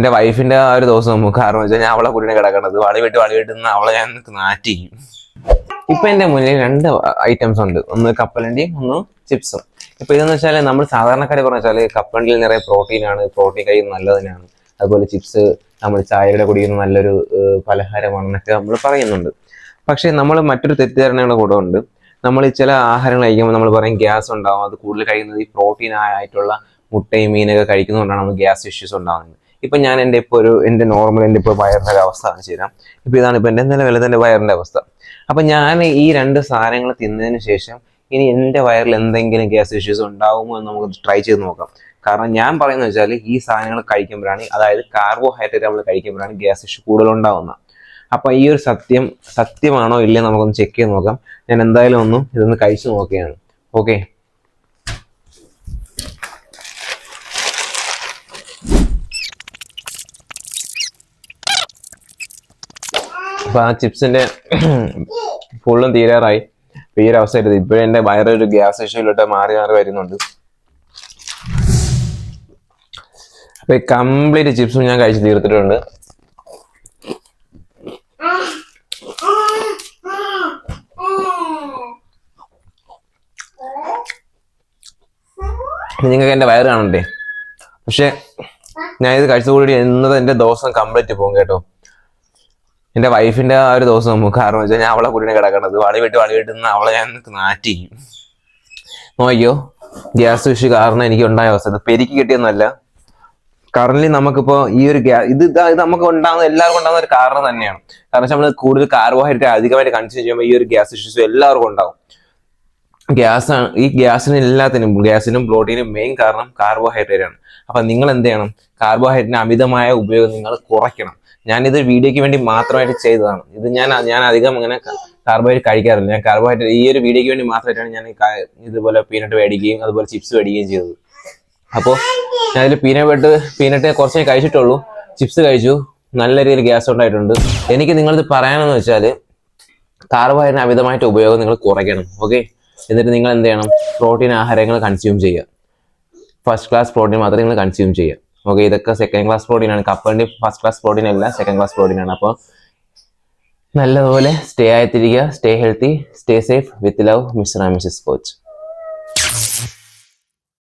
എന്റെ വൈഫിന്റെ ആ ഒരു ദിവസം നമുക്ക് കാരണം വെച്ചാൽ ഞാൻ അവളെ കുട്ടീനെ കിടക്കണത്. വളി വിട്ട് വളി വിട്ടുന്ന അവളെ ഞാൻ നാറ്റി. ഇപ്പൊ എന്റെ മുന്നിൽ രണ്ട് ഐറ്റംസ് ഉണ്ട്. ഒന്ന് കപ്പലണ്ടിയും ഒന്ന് ചിപ്സും. ഇപ്പൊ ഇതെന്ന് വെച്ചാൽ നമ്മൾ സാധാരണക്കാരെ പറഞ്ഞു വെച്ചാൽ കപ്പലണ്ടിയിൽ നിറയെ പ്രോട്ടീൻ ആണ്. പ്രോട്ടീൻ കഴിയുന്നത് നല്ലതിനാണ് അതുപോലെ ചിപ്സ് നമ്മൾ ചായയുടെ കുടിക്കുന്ന നല്ലൊരു പലഹാരമാണെന്നൊക്കെ നമ്മൾ പറയുന്നുണ്ട്. പക്ഷേ നമ്മൾ മറ്റൊരു തെറ്റിദ്ധാരണയുടെ കൂടെ ഉണ്ട്. നമ്മൾ ചില ആഹാരങ്ങൾ കഴിക്കുമ്പോൾ നമ്മൾ പറയും ഗ്യാസ് ഉണ്ടാവും. അത് കൂടുതൽ കഴിക്കുന്നത് ഈ പ്രോട്ടീൻ ആയിട്ടുള്ള മുട്ടയും മീനൊക്കെ കഴിക്കുന്നതുകൊണ്ടാണ്. നമുക്ക് ഗ്യാസ് ഇഷ്യൂസ് ഉണ്ടാകുന്നത് ഇപ്പൊ ഞാൻ എന്റെ ഇപ്പൊ ഒരു എന്റെ നോർമൽ എന്റെ ഇപ്പൊ വയറിന്റെ ഒരു അവസ്ഥ ആണ് ചെയ്യാം ഇപ്പൊ ഇതാണ് ഇപ്പൊ എന്റെ നിലവിലെ തന്നെ വയറിന്റെ അവസ്ഥ. അപ്പൊ ഞാൻ ഈ രണ്ട് സാധനങ്ങൾ തിന്നതിന് ശേഷം ഇനി എന്റെ വയറിൽ എന്തെങ്കിലും ഗ്യാസ് ഇഷ്യൂസ് ഉണ്ടാവുമോ എന്ന് നമുക്ക് ട്രൈ ചെയ്ത് നോക്കാം. കാരണം ഞാൻ പറയുന്നത് വെച്ചാൽ ഈ സാധനങ്ങൾ കഴിക്കുമ്പോഴാണ് അതായത് കാർബോഹൈഡ്രേറ്റ് നമ്മൾ കഴിക്കുമ്പോഴാണ് ഗ്യാസ് ഇഷ്യൂ കൂടുതൽ ഉണ്ടാവുന്നത് അപ്പൊ ഈ ഒരു സത്യം സത്യമാണോ ഇല്ലയോ നമുക്കൊന്ന് ചെക്ക് ചെയ്ത് നോക്കാം. ഞാൻ എന്തായാലും ഒന്നും ഇതൊന്ന് കഴിച്ചു നോക്കുകയാണ്. ഓക്കെ അപ്പൊ ആ ചിപ്സിന്റെ ഫുള്ളും തീരാറായി. അപ്പോൾ ഈ ഒരു അവസ്ഥയായിരുന്നു ഇപ്പോഴും എന്റെ വയറൊരു ഗ്യാസ് ഇഷ്യൂലോട്ട് മാറി മാറി വരുന്നുണ്ട്. അപ്പൊ ഈ കംപ്ലീറ്റ് ചിപ്സും ഞാൻ കഴിച്ച് തീർത്തിട്ടുണ്ട്. നിങ്ങൾക്ക് എന്റെ വയറ് കാണണ്ടേ? പക്ഷെ ഞാൻ ഇത് കഴിച്ചുകൂടി ഇന്നത്തെ എന്റെ ദിവസം കംപ്ലീറ്റ് പോകും കേട്ടോ. എന്റെ വൈഫിന്റെ ആ ഒരു ദിവസം നമുക്ക് കാരണം വെച്ചാൽ ഞാൻ അവളെ കുട്ടീനെ കിടക്കണത്. വളി വിട്ട് വളി വിട്ടുന്ന അവളെ ഞാൻ നാറ്റി. നോക്കിയോ? ഗ്യാസ് ഇഷ്യൂ കാരണം എനിക്ക് ഉണ്ടായ അവസ്ഥ പെരിക്ക് കിട്ടിയൊന്നല്ല കറന്റ് നമുക്കിപ്പോ ഈ ഒരു ഗ്യാസ് ഇത് നമുക്ക് ഉണ്ടാകുന്ന എല്ലാവർക്കും ഉണ്ടാകുന്ന ഒരു കാരണം തന്നെയാണ്. കാരണം നമ്മൾ കൂടുതൽ കാർബോഹൈഡ്രേറ്റ് അധികമായിട്ട് കൺസ്യൂം ചെയ്യുമ്പോൾ ഈ ഒരു ഗ്യാസ് ഇഷ്യൂസ് എല്ലാവർക്കും ഉണ്ടാവും. ഗ്യാസ് ആണ് ഈ ഗ്യാസിന് എല്ലാത്തിനും ഗ്യാസിനും പ്രോട്ടീനും മെയിൻ കാരണം കാർബോഹൈഡ്രേറ്റ് ആണ്. അപ്പൊ നിങ്ങൾ എന്ത് ചെയ്യണം കാർബോഹൈഡ്രേറ്റിന് അമിതമായ ഉപയോഗം നിങ്ങൾ കുറയ്ക്കണം. ഞാനിത് വീഡിയോയ്ക്ക് വേണ്ടി മാത്രമായിട്ട് ചെയ്തതാണ്. ഇത് ഞാൻ ഞാൻ അധികം അങ്ങനെ കാർബോഹൈഡ്രേറ്റ് കഴിക്കാറില്ല. ഞാൻ കാർബോഹൈഡ്രേറ്റ് ഈ ഒരു വീഡിയോയ്ക്ക് വേണ്ടി മാത്രമായിട്ടാണ് ഞാൻ ഇതുപോലെ പീനട്ട് മേടിക്കുകയും അതുപോലെ ചിപ്സ് മേടിക്കുകയും ചെയ്തത്. അപ്പോൾ ഞാൻ അതിൽ പീനട്ട് പീനട്ട് കുറച്ചേ കഴിച്ചിട്ടുള്ളൂ. ചിപ്സ് കഴിച്ചു. നല്ല രീതിയിൽ ഗ്യാസ് ഉണ്ടായിട്ടുണ്ട്. എനിക്ക് നിങ്ങളിത് പറയാനെന്ന് വെച്ചാൽ കാർബോഹൈഡ്രേറ്റ് അമിതമായിട്ട് ഉപയോഗം നിങ്ങൾ കുറയ്ക്കണം. ഓക്കെ എന്നിട്ട് നിങ്ങൾ എന്ത് ചെയ്യണം? പ്രോട്ടീൻ ആഹാരങ്ങൾ കൺസ്യൂം ചെയ്യുക. ഫസ്റ്റ് ക്ലാസ് പ്രോട്ടീൻ മാത്രമേ നിങ്ങൾ കൺസ്യൂം ചെയ്യുക. ഓക്കെ ഇതൊക്കെ സെക്കൻഡ് ക്ലാസ് പ്രോട്ടീൻ ആണ്. കപ്പലിന്റെ ഫസ്റ്റ് ക്ലാസ് പ്രോട്ടീൻ അല്ല സെക്കൻഡ് ക്ലാസ് പ്രോട്ടീൻ ആണ്. അപ്പോൾ നല്ലതുപോലെ stay ആയിത്തിരിക്കുക stay healthy stay safe with love mister and missus coach